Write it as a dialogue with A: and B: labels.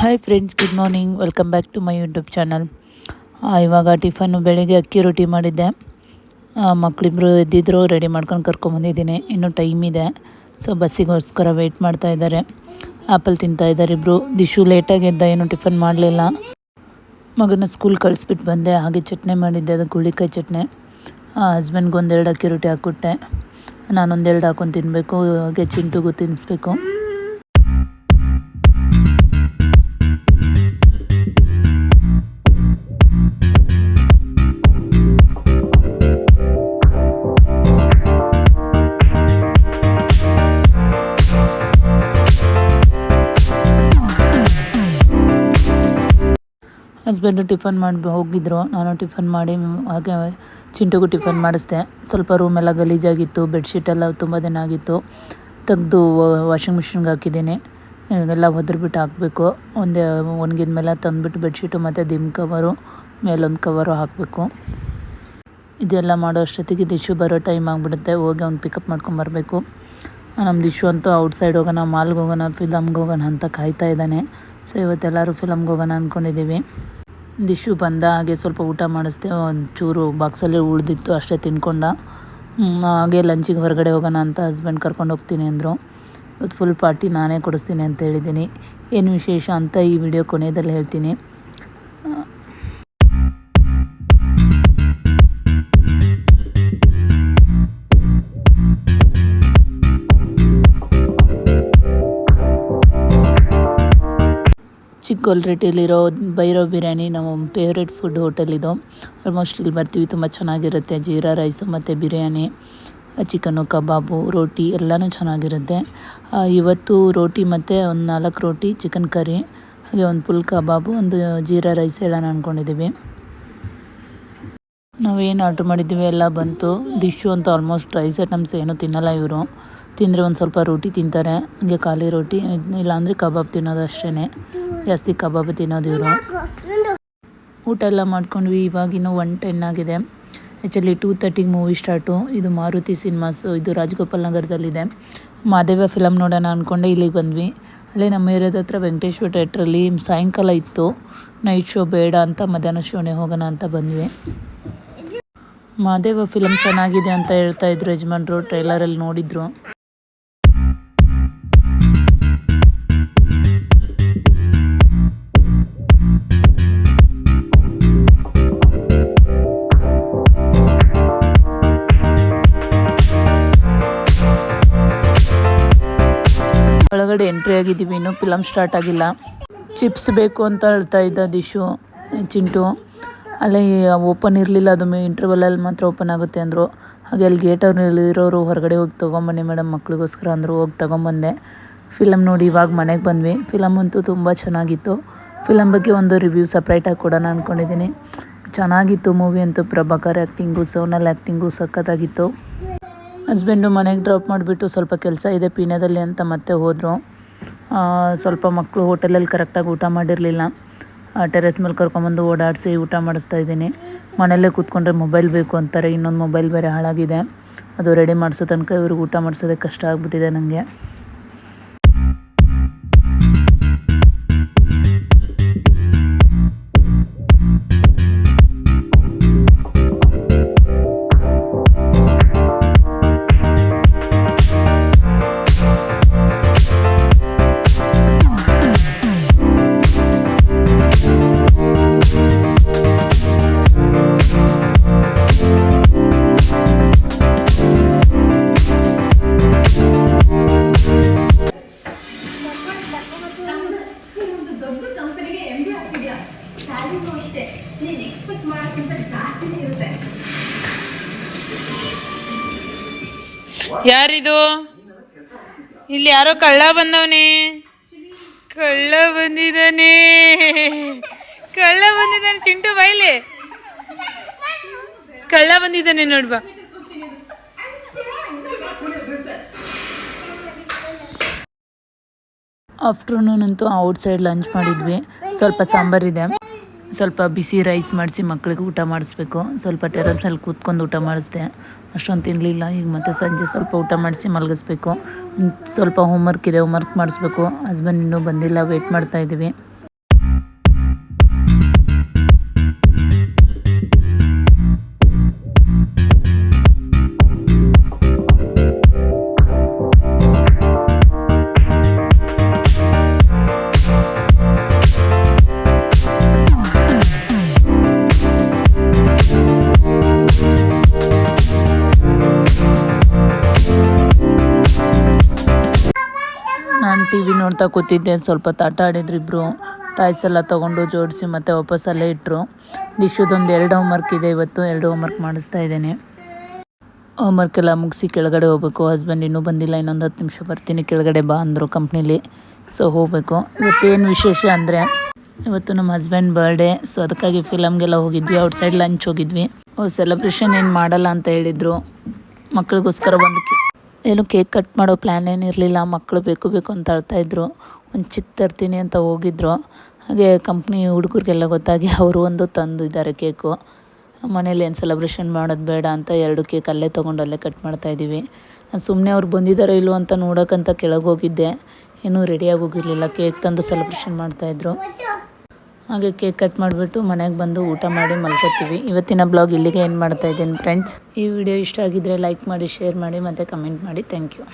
A: Hi friends good morning welcome back to my YouTube channel ಇವಾಗ tiffin ಬೆಳಗ್ಗೆ ಅಕ್ಕಿ ರೊಟ್ಟಿ ಮಾಡಿದ್ದೆ. ಮಕ್ಕಳಿಬ್ರು ಎದ್ದಿದ್ರು ರೆಡಿ ಮಾಡ್ಕೊಂಡು ಕರ್ಕೊಂಬಂದಿದ್ದೀನಿ ಇನ್ನೂ ಟೈಮ್ ಇದೆ. ಸೊ ಬಸ್ಸಿಗೋಸ್ಕರ ವೆಯ್ಟ್ ಮಾಡ್ತಾ ಇದ್ದಾರೆ. ಆ್ಯಪಲ್ ತಿಂತಾ ಇದ್ದಾರೆ ಇಬ್ಬರು ದಿಶು ಲೇಟಾಗಿ ಎದ್ದ, ಏನು ಟಿಫನ್ ಮಾಡಲಿಲ್ಲ. ಮಗನ ಸ್ಕೂಲ್ ಕಳಿಸ್ಬಿಟ್ಟು ಬಂದೆ. ಹಾಗೆ ಚಟ್ನಿ ಮಾಡಿದ್ದೆ, ಅದು ಗುಳಿಕಾಯಿ ಚಟ್ನಿ. ಹಸ್ಬೆಂಡ್ಗೆ ಒಂದೆರಡು ಅಕ್ಕಿ ರೊಟ್ಟಿ ಹಾಕ್ಕೊಟ್ಟೆ. ನಾನೊಂದೆರಡು ಹಾಕೊಂಡು ತಿನ್ನಬೇಕು ಹಾಗೆ ಚಿಂಟುಗೂ ತಿನ್ನಿಸ್ಬೇಕು ಹಸ್ಬೆಂಡು ಟಿಫನ್ ಮಾಡಿ, ಹೋಗಿದ್ರು. ನಾನು ಟಿಫನ್ ಮಾಡಿ, ಹಾಗೆ ಚಿಂಟುಗೂ ಟಿಫನ್ ಮಾಡಿಸ್ದೆ. ಸ್ವಲ್ಪ ರೂಮೆಲ್ಲ ಗಲೀಜಾಗಿತ್ತು ಬೆಡ್ಶೀಟೆಲ್ಲ ತುಂಬ ದಿನ ಆಗಿತ್ತು. ತೆಗೆದು ವಾಷಿಂಗ್ ಮಿಷಿನ್ಗೆ ಹಾಕಿದ್ದೀನಿ. ಎಲ್ಲ ಒದ್ರಬಿಟ್ಟು ಹಾಕಬೇಕು. ಒಂದೇ ಒಣಗಿದ ಮೇಲೆ ತಂದುಬಿಟ್ಟು ಬೆಡ್ಶೀಟು ಮತ್ತು ದಿಮ್ ಕವರು ಮೇಲೊಂದು ಕವರು ಹಾಕಬೇಕು. ಇದೆಲ್ಲ ಮಾಡೋ ಅಷ್ಟೊತ್ತಿಗೆ ದಿಶು ಬರೋ ಟೈಮ್ ಆಗಿಬಿಡುತ್ತೆ. ಹೋಗಿ ಅವ್ನು ಪಿಕಪ್ ಮಾಡ್ಕೊಂಬರ್ಬೇಕು ನಮ್ಮ ದಿಶು ಅಂತೂ ಔಟ್ಸೈಡ್ ಹೋಗೋಣ ಮಾಲ್ಗೆ ಹೋಗೋಣ ಫಿಲಮ್ಗೆ ಹೋಗೋಣ ಅಂತ ಕಾಯ್ತಾ ಇದ್ದಾನೆ. ಸೊ ಇವತ್ತೆಲ್ಲರೂ ಫಿಲಮ್ಗೆ ಹೋಗೋಣ ಅಂದ್ಕೊಂಡಿದ್ದೀವಿ ದಿಶು ಬಂದ ಹಾಗೆ ಸ್ವಲ್ಪ ಊಟ ಮಾಡಿಸ್ದೆ, ಒಂಚೂರು ಬಾಕ್ಸಲ್ಲಿ ಉಳಿದಿತ್ತು, ಅಷ್ಟೇ ತಿನ್ಕೊಂಡ. ಹಾಗೆ ಲಂಚಿಗೆ ಹೊರಗಡೆ ಹೋಗೋಣ ಅಂತ ಹಸ್ಬೆಂಡ್ ಕರ್ಕೊಂಡು ಹೋಗ್ತೀನಿ ಅಂದರು. ಇವತ್ತು ಫುಲ್ ಪಾರ್ಟಿ ನಾನೇ ಕೊಡಿಸ್ತೀನಿ ಅಂತ ಹೇಳಿದ್ದೀನಿ. ಏನು ವಿಶೇಷ ಅಂತ ಈ ವಿಡಿಯೋ ಕೊನೆಯದಲ್ಲಿ ಹೇಳ್ತೀನಿ. ಚಿಕ್ಕೋಲ್ರೆಟಿಲಿರೋ ಭೈರವ್ ಬಿರಿಯಾನಿ ನಮ್ಮ ಫೇವ್ರೆಟ್ ಫುಡ್ ಹೋಟೆಲ್ ಇದು. ಆಲ್ಮೋಸ್ಟ್ ಇಲ್ಲಿ ಬರ್ತೀವಿ, ತುಂಬ ಚೆನ್ನಾಗಿರುತ್ತೆ. ಜೀರಾ ರೈಸು ಮತ್ತು ಬಿರಿಯಾನಿ ಚಿಕನ್ನು ಕಬಾಬು, ರೋಟಿ ಎಲ್ಲನೂ ಚೆನ್ನಾಗಿರುತ್ತೆ. ಇವತ್ತು ರೋಟಿ ಮತ್ತು ಒಂದು ನಾಲ್ಕು ರೋಟಿ ಚಿಕನ್ ಕರಿ, ಹಾಗೆ ಒಂದು ಫುಲ್ ಕಬಾಬು, ಒಂದು ಜೀರಾ ರೈಸ್ ಹೇಳೋಣ ಅಂದ್ಕೊಂಡಿದ್ದೀವಿ ನಾವೇನು ಆರ್ಡ್ರ್ ಮಾಡಿದ್ದೀವಿ ಎಲ್ಲ ಬಂತು. ಡಿಶ್ಶು ಅಂತ ಆಲ್ಮೋಸ್ಟ್ ರೈಸ್ ಐಟಮ್ಸ್ ಏನೂ ತಿನ್ನಲ್ಲ ಇವರು. ತಿಂದರೆ ಒಂದು ಸ್ವಲ್ಪ ರೊಟ್ಟಿ ತಿಂತಾರೆ. ಹಂಗೆ ಖಾಲಿ ರೋಟಿ, ಇಲ್ಲಾಂದರೆ ಕಬಾಬ್ ತಿನ್ನೋದು ಅಷ್ಟೇ ಜಾಸ್ತಿ ಕಬಾಬ್ ತಿನ್ನೋದು ಇವರು. ಊಟ ಎಲ್ಲ ಮಾಡ್ಕೊಂಡ್ವಿ ಇವಾಗಿನ ಒನ್ ಟೆನ್ ಆಗಿದೆ. ಆ್ಯಕ್ಚುಲಿ ಟೂ ತರ್ಟಿಗೆ ಮೂವಿ ಸ್ಟಾರ್ಟು ಇದು ಮಾರುತಿ ಸಿನಿಮಾಸ್, ಇದು ರಾಜಗೋಪಾಲ್ ನಗರದಲ್ಲಿದೆ. ಮಾದೇವ ಫಿಲಮ್ ನೋಡೋಣ ಅಂದ್ಕೊಂಡೆ ಇಲ್ಲಿಗೆ ಬಂದ್ವಿ. ಅಲ್ಲೇ ನಮ್ಮ ಏರಿಯಾದ ಹತ್ರ ವೆಂಕಟೇಶ್ವರ ಥಿಯೇಟ್ರಲ್ಲಿ ಸಾಯಂಕಾಲ ಇತ್ತು. ನೈಟ್ ಶೋ ಬೇಡ ಅಂತ ಮಧ್ಯಾಹ್ನ ಶೋನೇ ಹೋಗೋಣ ಅಂತ ಬಂದ್ವಿ. ಮಾದೇವ ಫಿಲಮ್ ಚೆನ್ನಾಗಿದೆ ಅಂತ ಹೇಳ್ತಾ ಇದ್ರು ಯಜಮಾನ್ರು ಟ್ರೈಲರಲ್ಲಿ ನೋಡಿದ್ರು. ಒಳಗಡೆ ಎಂಟ್ರಿ ಆಗಿದ್ದೀವಿ. ಇನ್ನೂ ಫಿಲಮ್ ಸ್ಟಾರ್ಟ್ ಆಗಿಲ್ಲ. ಚಿಪ್ಸ್ ಬೇಕು ಅಂತ ಹೇಳ್ತಾ ಇದ್ದ ದಿಶು, ಚಿಂಟು. ಅಲ್ಲಿ ಓಪನ್ ಇರಲಿಲ್ಲ. ಅದು ಇಂಟರ್ವಲಲ್ಲಿ ಮಾತ್ರ ಓಪನ್ ಆಗುತ್ತೆ ಅಂದರು. ಹಾಗೆ ಅಲ್ಲಿ ಗೇಟಲ್ಲಿ ಇರೋರು ಹೊರಗಡೆ ಹೋಗಿ ತೊಗೊಂಬನ್ನಿ ಮೇಡಮ್ ಮಕ್ಕಳಿಗೋಸ್ಕರ ಅಂದರು. ಹೋಗಿ ತೊಗೊಂಬಂದೆ. ಫಿಲಮ್ ನೋಡಿ ಇವಾಗ ಮನೆಗೆ ಬಂದ್ವಿ. ಫಿಲಮ್ ಅಂತೂ ತುಂಬ ಚೆನ್ನಾಗಿತ್ತು. ಫಿಲಮ್ ಬಗ್ಗೆ ಒಂದು ರಿವ್ಯೂ ಸಪ್ರೇಟಾಗಿ ಕೊಡೋಣ ಅಂದ್ಕೊಂಡಿದ್ದೀನಿ ಚೆನ್ನಾಗಿತ್ತು ಮೂವಿ ಅಂತೂ ಪ್ರಭಾಕರ್ ಆ್ಯಕ್ಟಿಂಗು ಸೋನಲ್ ಆ್ಯಕ್ಟಿಂಗು ಸಖತ್ತಾಗಿತ್ತು. ಹಸ್ಬೆಂಡು ಮನೆಗೆ ಡ್ರಾಪ್ ಮಾಡಿಬಿಟ್ಟು ಸ್ವಲ್ಪ ಕೆಲಸ ಇದೆ ಪೀಣ್ಯದಲ್ಲಿ ಅಂತ ಮತ್ತೆ ಹೋದರು. ಸ್ವಲ್ಪ ಮಕ್ಕಳು ಹೋಟೆಲಲ್ಲಿ ಕರೆಕ್ಟಾಗಿ ಊಟ ಮಾಡಿರಲಿಲ್ಲ. ಟೆರೆಸ್ ಮೇಲೆ ಕರ್ಕೊಂಬಂದು ಓಡಾಡಿಸಿ ಊಟ ಮಾಡಿಸ್ತಾ ಇದ್ದೀನಿ. ಮನೆಯಲ್ಲೇ ಕೂತ್ಕೊಂಡ್ರೆ ಮೊಬೈಲ್ ಬೇಕು ಅಂತಾರೆ, ಇನ್ನೊಂದು ಮೊಬೈಲ್ ಬೇರೆ ಹಾಳಾಗಿದೆ. ಅದು ರೆಡಿ ಮಾಡಿಸೋ ತನಕ ಇವ್ರಿಗೆ ಊಟ ಮಾಡಿಸೋದೇ ಕಷ್ಟ ಆಗಿಬಿಟ್ಟಿದೆ ನನಗೆ ಯಾರಿದು? ಇಲ್ಲಿ ಯಾರೋ ಕಳ್ಳ ಬಂದವನೇ. ಕಳ್ಳ ಬಂದಿದ್ದಾನೆ. ಕಳ್ಳ ಬಂದಿದ್ದಾನೆ. ಚಿಂಟು ಬಾಯ್ಲಿ ಕಳ್ಳ ಬಂದಿದ್ದಾನೆ ನೋಡ್ಬಾ ಆಫ್ಟರ್ನೂನ್ ಅಂತೂ ಔಟ್ಸೈಡ್ ಲಂಚ್ ಮಾಡಿದ್ವಿ. ಸ್ವಲ್ಪ ಸಾಂಬಾರಿದೆ ಸ್ವಲ್ಪ ಬಿಸಿ ರೈಸ್ ಮಾಡಿಸಿ ಮಕ್ಕಳಿಗೆ ಊಟ ಮಾಡಿಸ್ಬೇಕು. ಸ್ವಲ್ಪ ಟೆರಸ್ನಲ್ಲಿ ಕೂತ್ಕೊಂಡು ಊಟ ಮಾಡಿಸ್ದೆ. ಅಷ್ಟೊಂದು ತಿನ್ನಲಿಲ್ಲ ಈಗ ಮತ್ತೆ ಸಂಜೆ ಸ್ವಲ್ಪ ಊಟ ಮಾಡಿಸಿ ಮಲಗಿಸ್ಬೇಕು. ಸ್ವಲ್ಪ ಹೋಮ್ವರ್ಕ್ ಇದೆ ಹೋಮ್ವರ್ಕ್ ಮಾಡಿಸ್ಬೇಕು. ಹಸ್ಬೆಂಡ್ ಇನ್ನೂ ಬಂದಿಲ್ಲ ವೆಯ್ಟ್ ಮಾಡ್ತಾಯಿದ್ದೀವಿ ನೋಡ್ತಾ ಕೂತಿದ್ದೆ. ಸ್ವಲ್ಪ ತಾಟ ಆಡಿದ್ರು ಇಬ್ಬರು ಟಾಯ್ಸ್ ಎಲ್ಲ ತೊಗೊಂಡು ಜೋಡಿಸಿ ಮತ್ತೆ ವಾಪಸ್ ಅಲ್ಲೇ ಇಟ್ಟರು ದಿಶುದೊಂದು ಎರಡು ಹೋಮ್ವರ್ಕ್ ಇದೆ ಇವತ್ತು. ಎರಡು ಹೋಮ್ವರ್ಕ್ ಮಾಡಿಸ್ತಾ ಇದ್ದೇನೆ. ಹೋಮ್ವರ್ಕ್ ಎಲ್ಲ ಮುಗಿಸಿ ಕೆಳಗಡೆ ಹೋಗ್ಬೇಕು. ಹಸ್ಬೆಂಡ್ ಇನ್ನೂ ಬಂದಿಲ್ಲ. ಇನ್ನೊಂದು ಹತ್ತು ನಿಮಿಷ ಬರ್ತೀನಿ. ಕೆಳಗಡೆ ಬಾ ಅಂದರು ಕಂಪ್ನೀಲಿ ಸೊ ಹೋಗಬೇಕು. ಇವತ್ತೇನು ವಿಶೇಷ ಅಂದರೆ, ಇವತ್ತು ನಮ್ಮ ಹಸ್ಬೆಂಡ್ ಬರ್ಡೇ ಸೊ ಅದಕ್ಕಾಗಿ ಫಿಲಮ್ಗೆಲ್ಲ ಹೋಗಿದ್ವಿ. ಔಟ್ಸೈಡ್ ಲಂಚ್ ಹೋಗಿದ್ವಿ. ಸೆಲೆಬ್ರೇಷನ್ ಏನು ಮಾಡಲ್ಲ ಅಂತ ಹೇಳಿದರು. ಮಕ್ಕಳಿಗೋಸ್ಕರ ಒಂದು ಏನು ಕೇಕ್ ಕಟ್ ಮಾಡೋ ಪ್ಲ್ಯಾನ್ ಏನಿರಲಿಲ್ಲ ಮಕ್ಕಳು ಬೇಕು ಬೇಕು ಅಂತ ಅಳ್ತಾಯಿದ್ರು ಒಂದು ಚಿಕ್ಕ ತರ್ತೀನಿ ಅಂತ ಹೋಗಿದ್ರು. ಹಾಗೆ ಕಂಪ್ನಿ ಹುಡುಗರಿಗೆಲ್ಲ ಗೊತ್ತಾಗಿ ಅವರು ಒಂದು ತಂದಿದ್ದಾರೆ ಕೇಕು. ಮನೇಲಿ ಏನು ಸೆಲೆಬ್ರೇಷನ್ ಮಾಡೋದು ಬೇಡ ಅಂತ ಎರಡು ಕೇಕ್ ಅಲ್ಲೇ ತೊಗೊಂಡು ಅಲ್ಲೇ ಕಟ್ ಮಾಡ್ತಾಯಿದ್ದೀವಿ ನಾನು ಸುಮ್ಮನೆ ಅವ್ರು ಬಂದಿದ್ದಾರೋ ಇಲ್ವೋ ಅಂತ ನೋಡೋಕ್ಕಂತ ಕೆಳಗೆ ಹೋಗಿದ್ದೆ. ಇನ್ನೂ ರೆಡಿಯಾಗಿ ಹೋಗಿರಲಿಲ್ಲ, ಕೇಕ್ ತಂದು ಸೆಲೆಬ್ರೇಷನ್ ಮಾಡ್ತಾಯಿದ್ರು ಹಾಗೆ ಕೇಕ್ ಕಟ್ ಮಾಡಿಬಿಟ್ಟು ಮನೆಗೆ ಬಂದು ಊಟ ಮಾಡಿ ಮಲ್ಕೋತೀವಿ. ಇವತ್ತಿನ ಬ್ಲಾಗ್ ಇಲ್ಲಿಗೆ ಏನು ಮಾಡ್ತಾ ಇದ್ದೀನಿ ಫ್ರೆಂಡ್ಸ್ ಈ ವಿಡಿಯೋ ಇಷ್ಟ ಆಗಿದ್ದರೆ ಲೈಕ್ ಮಾಡಿ ಶೇರ್ ಮಾಡಿ, ಮತ್ತು ಕಮೆಂಟ್ ಮಾಡಿ. Thank you